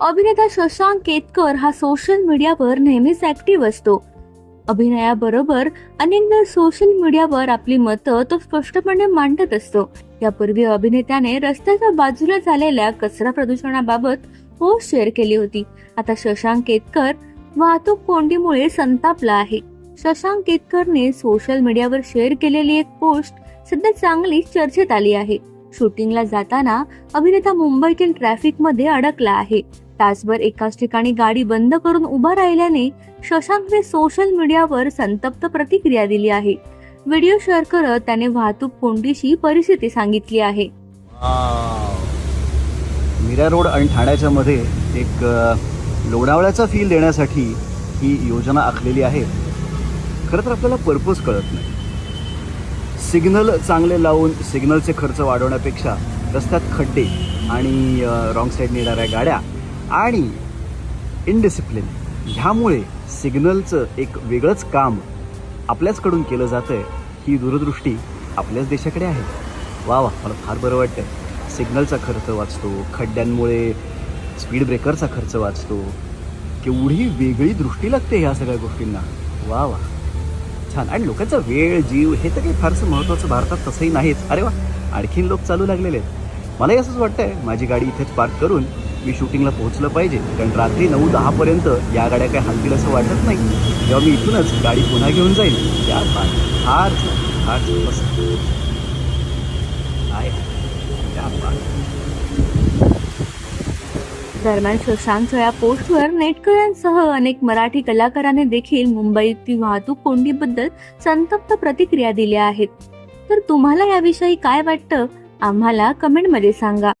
अभिनेता शशांक केतकर हा सोशल मीडियावर नेहमीच ऍक्टिव्ह असतो. अभिनयाबरोबर अनेकदा सोशल मीडियावर आपली मतं तो स्पष्टपणे मांडत असतो. यापूर्वी अभिनेत्याने रस्त्याच्या बाजूला झालेल्या कचरा प्रदूषणाबाबत पोस्ट शेअर केली होती. आता शशांक केतकर वाहतूक कोंडीमुळे संतापला आहे. शशांक केतकरने सोशल मीडियावर शेअर केलेली एक पोस्ट सध्या चांगली चर्चेत आली आहे. शूटिंगला जाताना अभिनेता मुंबईतील ट्रॅफिकमध्ये अडकला आहे. तासभर एकाच ठिकाणी गाडी बंद करून उभा राहिल्याने शशांकने सोशल मीडियावर संतप्त प्रतिक्रिया दिली आहे. व्हिडिओ शेअर करत त्याने वाहतूक कोंडीशी परिस्थिती सांगितली आहे. मीरा रोड आणि ठाण्याच्या मध्ये एक लोणावळ्याचा फील देण्यासाठी ही योजना आखलेली आहे. खरं तर आपल्याला पर्पज कळत नाही. सिग्नल चांगले लावून सिग्नलचे खर्च वाढवण्यापेक्षा रस्त्यात खड्डे आणि रॉंग साईडने येणाऱ्या गाड्या आणि इनडिसिप्लिन ह्यामुळे सिग्नलचं एक वेगळंच काम आपल्याचकडून केलं जातं आहे ही दूरदृष्टी आपल्याच देशाकडे आहे. वा वा मला फार बरं वाटतं सिग्नलचा खर्च वाचतो खड्ड्यांमुळे स्पीड ब्रेकरचा खर्च वाचतो. केवढी वेगळी दृष्टी लागते ह्या सगळ्या गोष्टींना. वा वा. छान. आणि लोकांचा वेळ जीव हे तर काही फारसं महत्त्वाचं भारतात तसंही नाहीच अरे वा आणखीन लोक चालू लागलेले आहेत. मलाही असंच वाटतंय माझी गाडी इथेच पार्क करून मी शूटिंगला पोहोचलं पाहिजे. कारण रात्री नऊ दहापर्यंत या गाड्या काही हलतील असं वाटत नाही. तेव्हा मी इथूनच गाडी पुन्हा घेऊन जाईल त्या फार फार फार बस आहे. त्या दरम्यान शशांकच्या या पोस्टवर नेटकऱ्यांसह अनेक मराठी कलाकारांनी देखील मुंबईतील वाहतूक कोंडीबद्दल संतप्त प्रतिक्रिया दिल्या आहेत. तर तुम्हाला याविषयी काय वाटतं? आम्हाला कमेंटमध्ये सांगा.